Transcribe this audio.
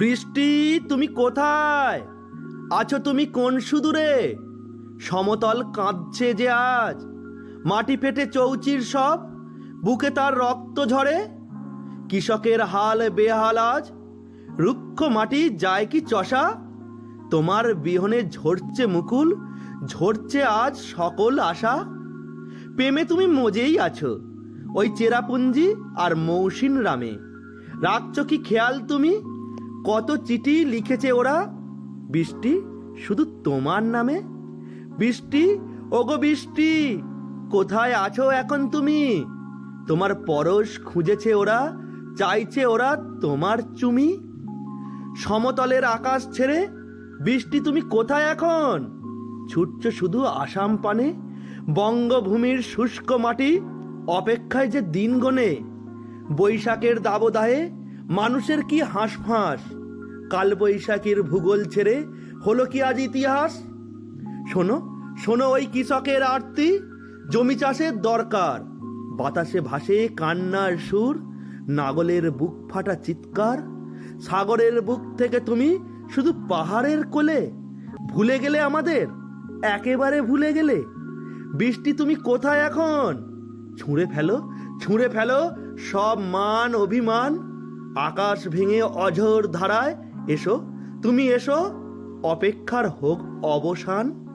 বৃষ্টি, তুমি কোথায়? আছো তুমি কোন সুদূরে? সমতল কাঁদছে যে আজ। মাটি ফেটে চৌচির সব, বুকে তার রক্ত ঝরে। কৃষকের হাল বেহাল আজ। রুক্ষ মাটি যায় কি চষা? তোমার বিহনে ঝরছে মুকুল, ঝরছে আজ সকল আশা। প্রেমে তুমি মজেই আছো, ওই চেরাপুঞ্জি আর মৌসিন রামে। রাখছো কি খেয়াল তুমি? কত চিঠি লিখেছে ওরা? বৃষ্টি, শুধু তোমার নামে? বৃষ্টি, ওগো বৃষ্টি, কোথায় আছো এখন তুমি? তোমার পরশ খুঁজেছে ওরা, চাইছে ওরা তোমার চুমি? সমতলের আকাশ ছেড়ে, বৃষ্টি তুমি কোথায় এখন? ছুটছ শুধু আসাম পানে, বঙ্গভূমির শুষ্ক মাটি, অপেক্ষায় যে দিন গনে। বৈশাখের দাবদাহে মানুষের কি হাঁসফাঁস? কালবৈশাখীর ভূগোল ছেড়ে হলো কি আজ ইতিহাস? শোনো শোনো ওই কৃষকের আরতি। জমি চাষের দরকার। বাতাসে ভাসে কান্নার সুর। নাগলের বুক ফাটা চিৎকার। সাগরের বুক থেকে তুমি শুধু পাহাড়ের কোলে। ভুলে গেলে আমাদের? একেবারে ভুলে গেলে? বৃষ্টি তুমি কোথায় এখন? ছুঁড়ে ফেলো ছুঁড়ে ফেলো সব মান অভিমান। আকাশ ভেঙে অঝোর ধারায় এসো তুমি এসো অপেক্ষার হোক অবসান।